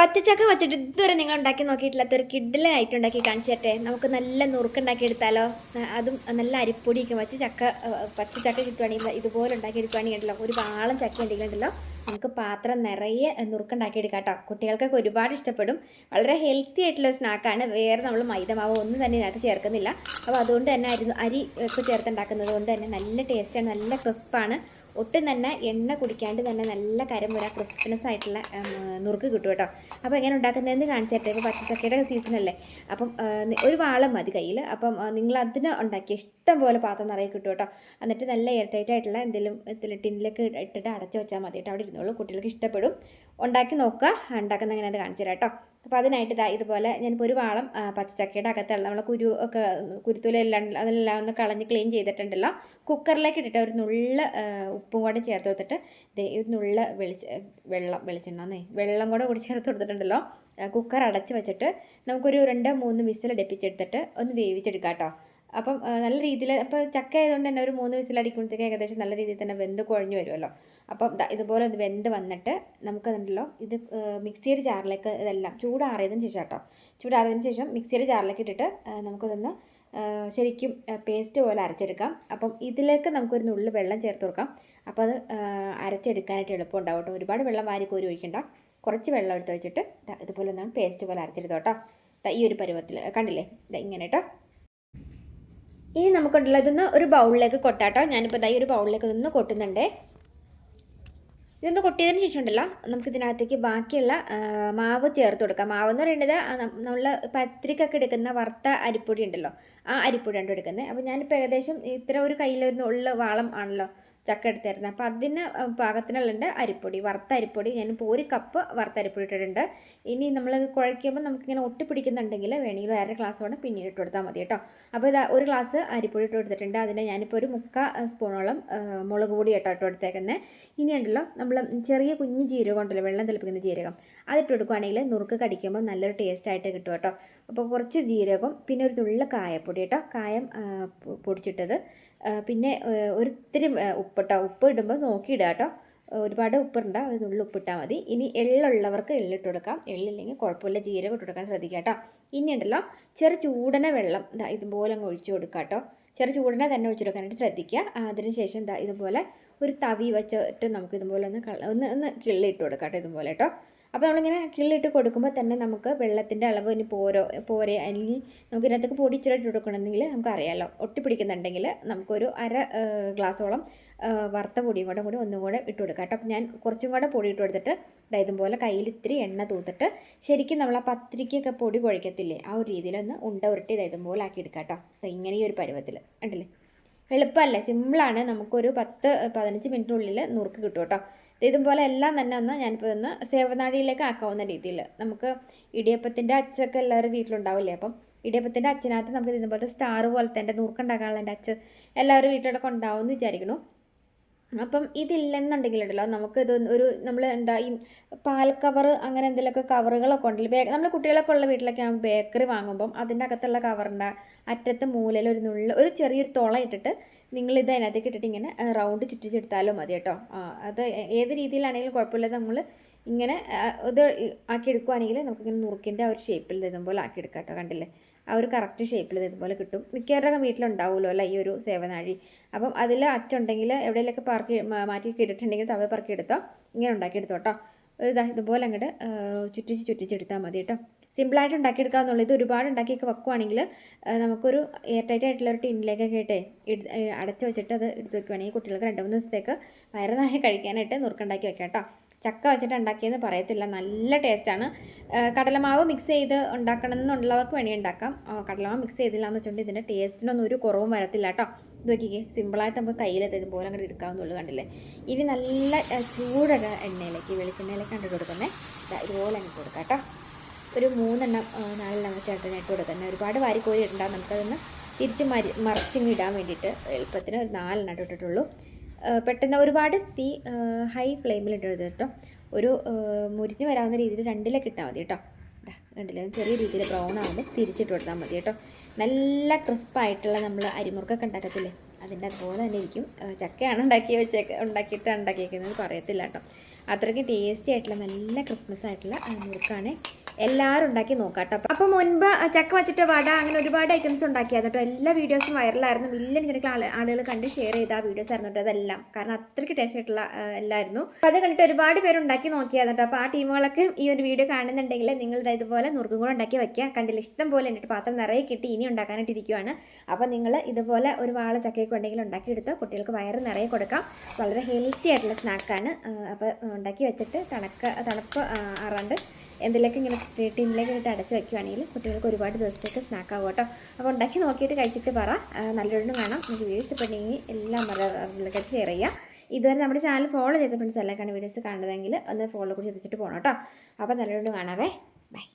പച്ചച്ചക്ക വെച്ചിട്ട് ഇതുവരെ നിങ്ങൾ ഉണ്ടാക്കി നോക്കിയിട്ടില്ലാത്ത ഒരു കിഡിലായിട്ട് ഉണ്ടാക്കി കാണിച്ചു നമുക്ക് നല്ല നുറുക്കുണ്ടാക്കി എടുത്താലോ? അതും നല്ല അരിപ്പൊടിയൊക്കെ വെച്ച് ചക്ക പച്ചച്ചക്ക കിട്ടുവാണെങ്കിൽ ഇതുപോലെ ഉണ്ടാക്കി എടുക്കുവാണെങ്കിൽ ഉണ്ടല്ലോ. ഒരു പാളം ചക്ക ഉണ്ടെങ്കിലുണ്ടല്ലോ നമുക്ക് പാത്രം നിറയെ നുറുക്കുണ്ടാക്കി എടുക്കാം കേട്ടോ. കുട്ടികൾക്കൊക്കെ ഒരുപാട് ഇഷ്ടപ്പെടും. വളരെ ഹെൽത്തി ആയിട്ടുള്ള സ്നാക്കാണ് വേറെ നമ്മൾ മൈദമാവ് ഒന്നും തന്നെ ഇതിനകത്ത് ചേർക്കുന്നില്ല. അപ്പോൾ അതുകൊണ്ട് തന്നെ അരി അരി ഒക്കെ ചേർത്തുണ്ടാക്കുന്നത് കൊണ്ട് തന്നെ നല്ല ടേസ്റ്റാണ് നല്ല ക്രിസ്പാണ് ഒട്ടും തന്നെ എണ്ണ കുടിക്കാണ്ട് തന്നെ നല്ല കരം വരാം ക്രിസ്പിനെസ് ആയിട്ടുള്ള നുറുക്ക് കിട്ടും കേട്ടോ. അപ്പോൾ എങ്ങനെ ഉണ്ടാക്കുന്നതെന്ന് കാണിച്ചിട്ട് ഇപ്പോൾ പച്ചച്ചക്കയുടെ സീസണല്ലേ അപ്പം ഒരു വാളം മതി കയ്യിൽ. അപ്പം നിങ്ങൾ ഉണ്ടാക്കിയ ഇഷ്ടം പോലെ പാത്രം നിറയെ കിട്ടും കേട്ടോ. എന്നിട്ട് നല്ല എയർടൈറ്റ് ആയിട്ടുള്ള എന്തെങ്കിലും ടിന്നിലൊക്കെ ഇട്ടിട്ട് അടച്ചു വെച്ചാൽ മതി കേട്ടോ. അവിടെ ഇരുന്നോളൂ. കുട്ടികൾക്ക് ഇഷ്ടപ്പെടും. ഉണ്ടാക്കി നോക്കുക. ഉണ്ടാക്കുന്ന അങ്ങനെ അത് കാണിച്ചു തരാം കേട്ടോ. അപ്പോൾ അതിനായിട്ട് ഇതാ ഇതുപോലെ ഞാനിപ്പോൾ ഒരു വാളം പച്ചച്ചക്കയുടെ അകത്തുള്ള നമ്മളെ കുരു ഒക്കെ കുരുത്തൂലെല്ലാം അതെല്ലാം ഒന്ന് കളഞ്ഞ് ക്ലീൻ ചെയ്തിട്ടുണ്ടല്ലോ. കുക്കറിലേക്ക് ഇട്ടിട്ട് ഒരു നുള്ള ഉപ്പും കൂടെ ചേർത്ത് കൊടുത്തിട്ട് ദേ ഒരു നുള്ള വെളിച്ച വെള്ളം വെളിച്ചെണ്ണന്നേ വെള്ളം കൂടെ കൂടി ചേർത്ത് കൊടുത്തിട്ടുണ്ടല്ലോ. കുക്കർ അടച്ച് വെച്ചിട്ട് നമുക്കൊരു രണ്ട് മൂന്ന് വിസിൽ അടുപ്പിച്ചെടുത്തിട്ട് ഒന്ന് വേവിച്ചെടുക്കാം കേട്ടോ. അപ്പം നല്ല രീതിയിൽ അപ്പോൾ ചക്ക ആയതുകൊണ്ട് തന്നെ ഒരു മൂന്ന് വിസിൽ അടിക്കുമ്പോഴത്തേക്ക് ഏകദേശം നല്ല രീതിയിൽ തന്നെ വെന്ത് കുഴഞ്ഞു വരുമല്ലോ. അപ്പം ഇതുപോലെ ഇത് വെന്ത് വന്നിട്ട് നമുക്കതുണ്ടല്ലോ ഇത് മിക്സിയുടെ ജാറിലേക്ക് ഇതെല്ലാം ചൂടാറിയതിന് ശേഷം കേട്ടോ. ചൂടാറിയതിന് ശേഷം മിക്സിയുടെ ജാറിലേക്ക് ഇട്ടിട്ട് നമുക്കതൊന്ന് ശരിക്കും പേസ്റ്റ് പോലെ അരച്ചെടുക്കാം. അപ്പം ഇതിലേക്ക് നമുക്കൊരു നുള്ളു വെള്ളം ചേർത്ത് കൊടുക്കാം. അപ്പോൾ അത് അരച്ചെടുക്കാനായിട്ട് എളുപ്പം ഉണ്ടാവും കേട്ടോ. ഒരുപാട് വെള്ളം വാരി കോരി ഒഴിക്കണ്ട. കുറച്ച് വെള്ളം എടുത്ത് വെച്ചിട്ട് ഇതുപോലെ ഒന്നാണ് പേസ്റ്റ് പോലെ അരച്ചെടുത്തോ കേട്ടോ. ഈ ഒരു പരുവത്തിൽ കണ്ടില്ലേ? ഇങ്ങനെ കേട്ടോ. ഇനി നമുക്കുണ്ടല്ലോ ഇതൊന്ന് ഒരു ബൗളിലേക്ക് കൊട്ടാട്ടോ. ഞാനിപ്പോൾ ഈ ഒരു ബൗളിലേക്ക് ഇതൊന്ന് കൊട്ടുന്നുണ്ടേ. ഇതൊന്ന് കൊട്ടിയതിന് ശേഷം ഉണ്ടല്ലോ നമുക്ക് ഇതിനകത്തേക്ക് ബാക്കിയുള്ള മാവ് ചേർത്ത് കൊടുക്കാം. മാവ് എന്ന് പറയുന്നത് നമ്മൾ പത്രിക്കൊക്കെ എടുക്കുന്ന വറുത്ത അരിപ്പൊടി ഉണ്ടല്ലോ ആ അരിപ്പൊടിയാണ് എടുക്കുന്നത്. അപ്പോൾ ഞാനിപ്പോൾ ഏകദേശം ഇത്ര ഒരു കയ്യിലൊരു ഉള്ള വാളം ആണല്ലോ ചക്ക എടുത്തായിരുന്നു. അപ്പോൾ അതിന് പാകത്തിനുള്ള അരിപ്പൊടി വറുത്ത അരിപ്പൊടി ഞാൻ ഞാനിപ്പോൾ ഒരു കപ്പ് വറുത്ത അരിപ്പൊടി ഇട്ടിട്ടുണ്ട്. ഇനി നമ്മൾ കുഴയ്ക്കുമ്പോൾ നമുക്കിങ്ങനെ ഒട്ടിപ്പിടിക്കുന്നുണ്ടെങ്കിൽ വേണമെങ്കിൽ വേറെ ഗ്ലാസ് വേണം പിന്നീട് ഇട്ട് കൊടുത്താൽ മതി കേട്ടോ. അപ്പോൾ ഇതാ ഒരു ഗ്ലാസ് അരിപ്പൊടി ഇട്ട് കൊടുത്തിട്ടുണ്ട്. അതിന് ഞാനിപ്പോൾ ഒരു മുക്കാ സ്പൂണോളം മുളക് പൊടി കേട്ടോ ഇട്ട് കൊടുത്തേക്കുന്നത് ഇനി ഉണ്ടല്ലോ നമ്മൾ ചെറിയ കുഞ്ഞ് ജീരകം ഉണ്ടല്ലോ വെള്ളം തിളപ്പിക്കുന്ന ജീരകം. അതിട്ട് കൊടുക്കുകയാണെങ്കിൽ നുറുക്ക് കടിക്കുമ്പോൾ നല്ലൊരു ടേസ്റ്റ് ആയിട്ട് കിട്ടും കേട്ടോ. അപ്പോൾ കുറച്ച് ജീരകം പിന്നെ ഒരു തുള്ള കായപ്പൊടി കേട്ടോ. കായം പൊടിച്ചിട്ടത്. പിന്നെ ഒരിത്തിരി ഉപ്പ് ഉപ്പിട്ടോ ഉപ്പ് ഇടുമ്പോൾ നോക്കിയിടുക കേട്ടോ. ഒരുപാട് ഉപ്പിടണ്ട ഒരു തുള്ളി ഉപ്പിട്ടാൽ മതി. ഇനി എള്ളുള്ളവർക്ക് എള്ളിട്ട് കൊടുക്കാം. എള്ളില്ലെങ്കിൽ കുഴപ്പമില്ല ജീരകം ഇട്ട് കൊടുക്കാൻ ശ്രദ്ധിക്കുക കേട്ടോ. ഇനി ഉണ്ടല്ലോ ചെറു ചൂടന വെള്ളം ഇതാ ഇതുപോലെ അങ്ങ് ഒഴിച്ചു കൊടുക്കുക കേട്ടോ. ചെറു ചൂടനെ തന്നെ ഒഴിച്ചു കൊടുക്കാനായിട്ട് ശ്രദ്ധിക്കുക. അതിനുശേഷം എന്താ ഇതുപോലെ ഒരു തവി വെച്ചിട്ട് നമുക്ക് ഇതുപോലെ ഒന്ന് ഒന്ന് ഒന്ന് കിള്ളിയിട്ട് കൊടുക്കാം കേട്ടോ ഇതുപോലെ കേട്ടോ. അപ്പോൾ നമ്മളിങ്ങനെ കിള്ളിട്ട് കൊടുക്കുമ്പോൾ തന്നെ നമുക്ക് വെള്ളത്തിന്റെ അളവ് ഇനി പോരോ പോരെ. അല്ലെങ്കിൽ നമുക്ക് ഇതിനകത്തേക്ക് പൊടി ഇച്ചിരി കൊടുക്കണമെങ്കിൽ നമുക്ക് അറിയാമല്ലോ ഒട്ടിപ്പിടിക്കുന്നുണ്ടെങ്കിൽ നമുക്കൊരു അര ഗ്ലാസോളം വറുത്ത പൊടിയും കൂടെ കൂടി ഒന്നും കൂടെ ഇട്ട് കൊടുക്കാം കേട്ടോ. ഞാൻ കുറച്ചും കൂടെ പൊടി ഇട്ട് കൊടുത്തിട്ട് ഇതുപോലെ കയ്യിൽ ഇത്തിരി എണ്ണ തൂത്തിട്ട് ശരിക്കും നമ്മൾ ആ പത്രിക്കയൊക്കെ പൊടി കുഴക്കത്തില്ലേ ആ ഒരു രീതിയിലൊന്ന് ഉണ്ട ഉരുട്ടി ഇതുപോലെ ആക്കി എടുക്കാം കേട്ടോ. ഇങ്ങനെ ഈ ഒരു പരുവത്തിൽ ഉണ്ടല്ലേ എളുപ്പമല്ലേ? സിമ്പിളാണ്. നമുക്കൊരു പത്ത് പതിനഞ്ച് മിനിറ്റിനുള്ളിൽ നുറുക്ക് കിട്ടും കേട്ടോ. ഇതുപോലെ എല്ലാം തന്നെ ഒന്ന് ഞാനിപ്പോൾ ഒന്ന് സേവനാഴിയിലേക്ക് ആക്കാവുന്ന രീതിയിൽ നമുക്ക് ഇടിയപ്പത്തിന്റെ അച്ചൊക്കെ എല്ലാവരും വീട്ടിലുണ്ടാവില്ലേ? അപ്പം ഇടിയപ്പത്തിന്റെ അച്ഛനകത്ത് നമുക്ക് ഇതുപോലത്തെ സ്റ്റാർ പോലത്തെ എന്റെ നൂർക്കുണ്ടാക്കാനുള്ള എന്റെ അച്ഛൻ എല്ലാവരും വീട്ടിലൊക്കെ ഉണ്ടാവും എന്ന് വിചാരിക്കുന്നു. അപ്പം ഇതില്ലെന്നുണ്ടെങ്കിലുണ്ടല്ലോ നമുക്ക് ഇത് ഒരു നമ്മൾ എന്താ ഈ പാൽ കവർ അങ്ങനെ എന്തെങ്കിലുമൊക്കെ കവറുകളൊക്കെ ഉണ്ടല്ലോ. ബേ നമ്മൾ കുട്ടികളൊക്കെ ഉള്ള വീട്ടിലൊക്കെ ആകുമ്പോൾ ബേക്കറി വാങ്ങുമ്പം അതിന്റെ അകത്തുള്ള കവറിന്റെ അറ്റത്ത് മൂലയിൽ ഒരു നുള്ള ഒരു ചെറിയൊരു തുള ഇട്ടിട്ട് നിങ്ങൾ ഇത് അതിനകത്തേക്ക് ഇട്ടിട്ട് ഇങ്ങനെ റൗണ്ട് ചുറ്റിച്ചെടുത്താലും മതി കേട്ടോ. അത് ഏത് രീതിയിലാണെങ്കിലും കുഴപ്പമില്ല. നമ്മൾ ഇങ്ങനെ ഇത് ആക്കി എടുക്കുവാണെങ്കിൽ നമുക്കിങ്ങനെ നുറുക്കിന്റെ ആ ഒരു ഷേപ്പിൽ ഇതുപോലെ ആക്കി എടുക്കാം കേട്ടോ കണ്ടില്ലേ? ആ ഒരു കറക്റ്റ് ഷേപ്പിൽ ഇതുപോലെ കിട്ടും. മിക്കവരുടെ വീട്ടിലുണ്ടാവുമല്ലോ അല്ലേ ഈ ഒരു സേവനാഴി? അപ്പം അതിൽ അച്ചുണ്ടെങ്കിൽ എവിടെയെങ്കിലൊക്കെ പറക്കി മാറ്റി കിട്ടിയിട്ടുണ്ടെങ്കിൽ തവ പറക്കി എടുത്തോ ഇങ്ങനെ ഉണ്ടാക്കിയെടുത്തോ കേട്ടോ. ഇതാ ഇതുപോലെ അങ്ങോട്ട് ചുറ്റിച്ച് ചുറ്റിച്ചെടുത്താൽ മതി കേട്ടോ. സിമ്പിളായിട്ട് ഉണ്ടാക്കിയെടുക്കാവുന്നുള്ളൂ ഇത് ഒരുപാട് ഉണ്ടാക്കിയൊക്കെ വെക്കുവാണെങ്കിൽ നമുക്കൊരു എയർ ടൈറ്റ് ആയിട്ടുള്ള ഒരു ടിന്നിലേക്കൊക്കെ ഇട്ടേ അടച്ച് വെച്ചിട്ട് അത് എടുത്ത് വെക്കുവാണെങ്കിൽ കുട്ടികൾക്ക് രണ്ട് മൂന്ന് ദിവസത്തേക്ക് വയറുനായി കഴിക്കാനായിട്ട് നുറുക്കുണ്ടാക്കി വെക്കാം കേട്ടോ. ചക്ക വെച്ചിട്ട് ഉണ്ടാക്കിയെന്ന് പറയത്തില്ല. നല്ല ടേസ്റ്റാണ് കടലമാവ് മിക്സ് ചെയ്ത് ഉണ്ടാക്കണം എന്നുള്ളവർക്ക് വേണേൽ ഉണ്ടാക്കാം കടലമാവ് മിക്സ് ചെയ്തില്ല എന്ന് വെച്ചിട്ടുണ്ടെങ്കിൽ ഇതിന്റെ ടേസ്റ്റിനൊന്നും ഒരു കുറവും വരത്തില്ല കേട്ടോ. ഇത് നോക്കിക്കേ സിമ്പിളായിട്ട് നമുക്ക് കയ്യിലെത്തി. ഇതുപോലെ അങ്ങോട്ട് എടുക്കാവുന്നുള്ളൂ കണ്ടില്ലേ? ഇനി നല്ല ആ, എണ്ണയിലേക്ക് വെളിച്ചെണ്ണയിലേക്ക് കണ്ടിട്ട് കൊടുക്കുന്നത് ഇതുപോലെ അങ്ങ് കൊടുക്കാം കേട്ടോ. ഒരു മൂന്നെണ്ണം നാലെണ്ണം വെച്ചായിട്ട് ഇട്ട് കൊടുക്കുന്നത് ഒരുപാട് വാരിക്കോരി ഇട്ടുണ്ടാകും നമുക്കതൊന്ന് തിരിച്ച് മരി മറിച്ചിങ്ങ് ഇടാൻ വേണ്ടിയിട്ട് എളുപ്പത്തിന് ഒരു നാലെണ്ണം ഇട്ട് ഇട്ടിട്ടുള്ളൂ. പെട്ടെന്ന് ഒരുപാട് തീ ഹൈ ഫ്ലെയിമിൽ ഇടരുത് കേട്ടോ. ഒരു മുരിഞ്ഞ് വരാവുന്ന രീതിയിൽ രണ്ടിലേക്ക് ഇട്ടാൽ മതി കേട്ടോ. കണ്ടില്ലേ? ചെറിയ രീതിയിൽ ബ്രൗൺ ആകുമ്പോൾ തിരിച്ചിട്ട് കൊടുത്താൽ മതി കേട്ടോ. നല്ല ക്രിസ്പായിട്ടുള്ള നമ്മൾ അരിമുറുക്കൊക്കെ ഉണ്ടാക്കത്തില്ലേ? അതിന്റെ അതുപോലെ തന്നെ ഇരിക്കും ചക്കയാണ് ഉണ്ടാക്കി വെച്ചേക്ക ഉണ്ടാക്കിയിട്ട് ഉണ്ടാക്കിയേക്കുന്നത് പറയത്തില്ല കേട്ടോ. അത്രയ്ക്ക് ടേസ്റ്റി ആയിട്ടുള്ള നല്ല ക്രിസ്മസ് ആയിട്ടുള്ള ആ, നുറുക്കാണ് എല്ലാവരും ഉണ്ടാക്കി നോക്കാം കേട്ടോ. അപ്പോൾ മുൻപ് ചക്ക വെച്ചിട്ട് വട അങ്ങനെ ഒരുപാട് ഐറ്റംസ് ഉണ്ടാക്കിയത് കേട്ടോ. എല്ലാ വീഡിയോസും വൈറലായിരുന്നു മില്യൺ കണക്കിന് ആളുകൾ കണ്ട് ഷെയർ ചെയ്ത ആ വീഡിയോസ് ആയിരുന്നു കേട്ടോ അതെല്ലാം. കാരണം അത്രയ്ക്ക് ടേസ്റ്റ് ആയിട്ടുള്ള എല്ലായിരുന്നു. അപ്പോൾ അത് കണ്ടിട്ട് ഒരുപാട് പേര് ഉണ്ടാക്കി നോക്കിയത് കേട്ടോ. അപ്പോൾ ആ ടീമുകളൊക്കെ ഈ ഒരു വീഡിയോ കാണുന്നുണ്ടെങ്കിൽ നിങ്ങളുടെ ഇതുപോലെ നുറുക്കും കൂടെ ഉണ്ടാക്കി വയ്ക്കുക കണ്ടില്ല ഇഷ്ടം പോലെ എന്നിട്ട് പാത്രം നിറയെ കിട്ടി ഇനി ഉണ്ടാക്കാനായിട്ട് ഇരിക്കുവാണ്. അപ്പോൾ നിങ്ങൾ ഇതുപോലെ ഒരു വാള ചക്കയൊക്കെ ഉണ്ടെങ്കിൽ ഉണ്ടാക്കിയെടുത്ത് കുട്ടികൾക്ക് വയറ് നിറയെ കൊടുക്കാം. വളരെ ഹെൽത്തി ആയിട്ടുള്ള സ്നാക്കാണ് അപ്പോൾ ഉണ്ടാക്കി വെച്ചിട്ട് തണക്ക തണുപ്പ് ആറാണ്ട് എന്തിലേക്ക് ഇങ്ങനെ ടീമിലേക്ക് ഇട്ട് അടച്ച് വെക്കുവാണെങ്കിൽ കുട്ടികൾക്ക് ഒരുപാട് ദിവസത്തേക്ക് സ്നാക്ക് ആകും കേട്ടോ. അപ്പോൾ ഉണ്ടാക്കി നോക്കിയിട്ട് കഴിച്ചിട്ട് പറ. നല്ലൊരെണ്ണം വേണം. നിങ്ങൾക്ക് വീഡിയോ ഇഷ്ടപ്പെട്ടെങ്കിൽ എല്ലാം മറക്കായിട്ട് ഷെയർ ചെയ്യുക ഇതുവരെ നമ്മുടെ ചാനൽ ഫോളോ ചെയ്ത ഫ്രണ്ട്സ് എല്ലാവർക്കാണ് വീഡിയോസ് കാണുന്നതെങ്കിൽ ഒന്ന് ഫോളോ കൂടി ചെയ്തിട്ട് പോകണം കേട്ടോ. അപ്പോൾ നല്ലൊരെണ്ണം കാണാവേ. ബൈ